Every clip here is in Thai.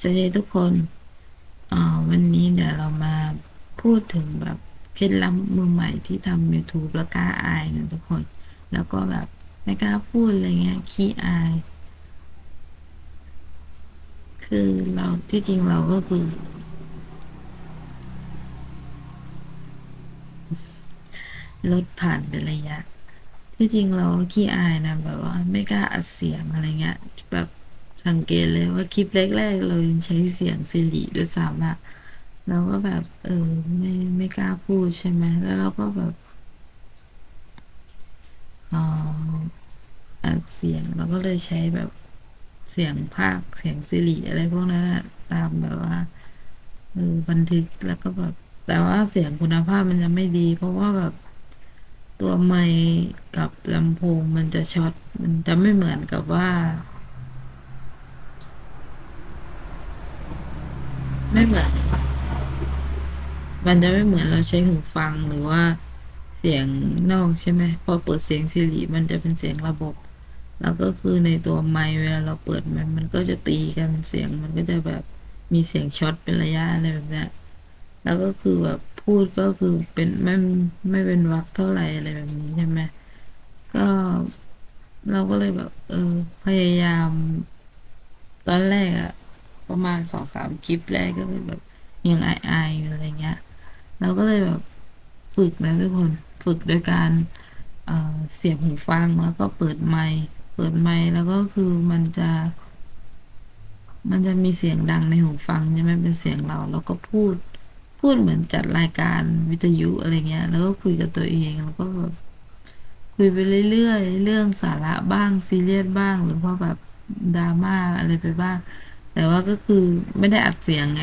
สวัสดีทุกคนอ่าวันนี้เดี๋ยวเรามาพูดถึงแบบเคล็ดลับมือใหม่ที่ทำ YouTube แล้วกล้าอายนะทุกคน แล้วก็แบบไม่กล้าพูดอะไรเงี้ยขี้อาย คือเราที่จริงเราก็คือ ลดผ่านเป็นระยะ ที่จริงเราขี้อายนะแบบว่าไม่กล้าอัดเสียงอะไรเงี้ยแบบ สังเกตเลยว่าคลิปแรกๆเรายังใช้เสียงสิริด้วยซ้ำอะเราก็แบบ เออไม่ไม่กล้าพูดใช่ไหมแล้วเราก็แบบเอ่ออัดเสียงเราก็เลยใช้แบบเสียงภาคเสียงสิริอะไรพวกนั้นตามแบบว่าเออบันทึกแล้วก็แบบ แต่ว่าเสียงคุณภาพมันจะไม่ดี เพราะว่าแบบตัวไมค์กับลำโพงมันจะช็อตมันจะไม่เหมือนกับว่า ไม่เหมือน มันจะไม่เหมือนเราใช้หูฟังหรือว่าเสียงนอกใช่ไหมพอเปิดเสียงสิริมันจะเป็นเสียงระบบ แล้วก็คือในตัวไมค์เวลาเราเปิดมันมันก็จะตีกันเสียงมันก็จะแบบมีเสียงช็อตเป็นระยะอะไรแบบนี้แล้วก็คือแบบพูดก็คือเป็นไม่ไม่เป็นวรรคเท่าไหร่อะไรแบบนี้ใช่ไหมก็เราก็เลยแบบ เออพยายาม ตอนแรกอะ ประมาณสองสามคลิปแรกก็คือแบบยังอายๆอยู่อะไรเงี้ยเราก็เลยแบบฝึกนะทุกคนฝึกโดยการเเสียบหูฟังแล้วก็เปิดไมค์เปิดไมค์แล้วก็คือมันจะ มันจะมีเสียงดังในหูฟังใช่ไหมเป็นเสียงเราแล้วก็พูดพูดเหมือนจัดรายการวิทยุอะไรเงี้ย แล้วก็คุยกับตัวเองแล้วก็แบบคุยไปเรื่อยๆเรื่องสาระบ้างซีเรียสบ้าง หรือว่าแบบดราม่าอะไรไปบ้าง แต่ว่าก็คือไม่ได้อัดเสียงไง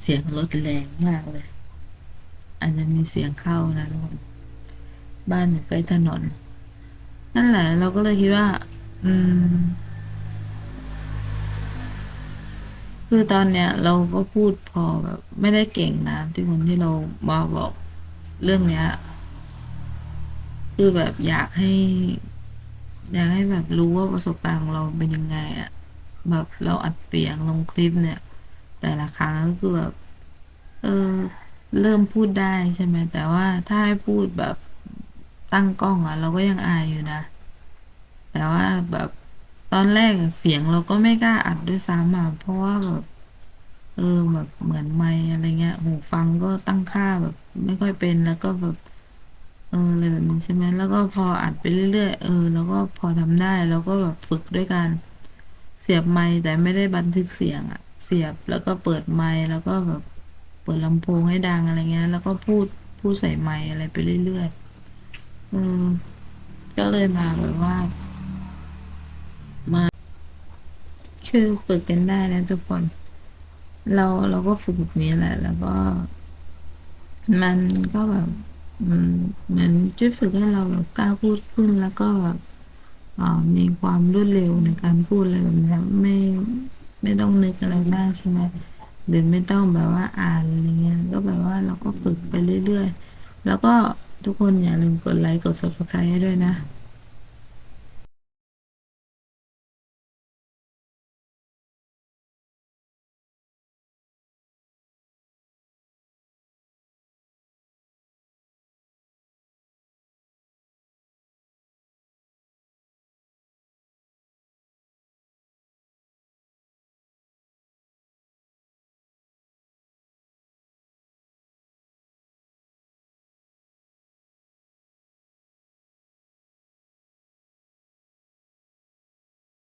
เสียงรถแรงมากเลย อาจจะมีเสียงเข้านะทุกคนบ้านอยู่ใกล้ถนน นั่นแหละเราก็เลยคิดว่า อืม คือตอนเนี้ย เราก็พูดพอแบบ ไม่ได้เก่งนะที่คนที่เรามาบอกเรื่องเนี้ย คือแบบอยากให้ อยากให้แบบรู้ว่าประสบการณ์ของเราเป็นยังไงอะแบบเราอัดเปียงลงคลิปเนี่ย แต่ละครั้งก็คือแบบเออเริ่มพูดได้ใช่ไหมแต่ว่าถ้าให้พูดแบบตั้งกล้องอะเราก็ยังอายอยู่นะ แต่ว่าแบบตอนแรกเสียงเราก็ไม่กล้าอัดด้วยซ้ำอะเพราะว่าแบบเออแบบเหมือนไมค์อะไรเงี้ยหูฟังก็ตั้งค่าแบบ ไม่ค่อยเป็นแล้วก็แบบ เอออะไรแบบนี้ใช่ไหมแล้วก็พออัดไปเรื่อยๆเออแล้วก็พอทำได้แล้วก็แบบฝึกด้วยการเสียบไมค์แต่ไม่ได้บันทึกเสียงอะเสียบแล้วก็เปิดไมค์แล้วก็แบบเปิดลำโพงให้ดังอะไรเงี้ย แล้วก็พูดพูดใส่ไมค์อะไรไปเรื่อยๆเออก็เลยมาแบบว่า มาคือฝึกกันได้นะทุกคน เราเราก็ฝึกแบบนี้แหละ แล้วก็ มันก็แบบ มเหมือนช่วยฝึกให้เราแบบกล้าพูดขึ้นแล้วก็แบบมีความรวดเร็วในการพูดอะไรแบบนี้ไม่ไม่ต้องนึกอะไรมากใช่ไหมหรือไม่ต้องแบบว่าอ่านอะไรเงี้ยก็แบบว่าเราก็ฝึกไปเรื่อยๆ แล้วก็ทุกคนอย่าลืมกดไลค์กด subscribe ให้ด้วยนะ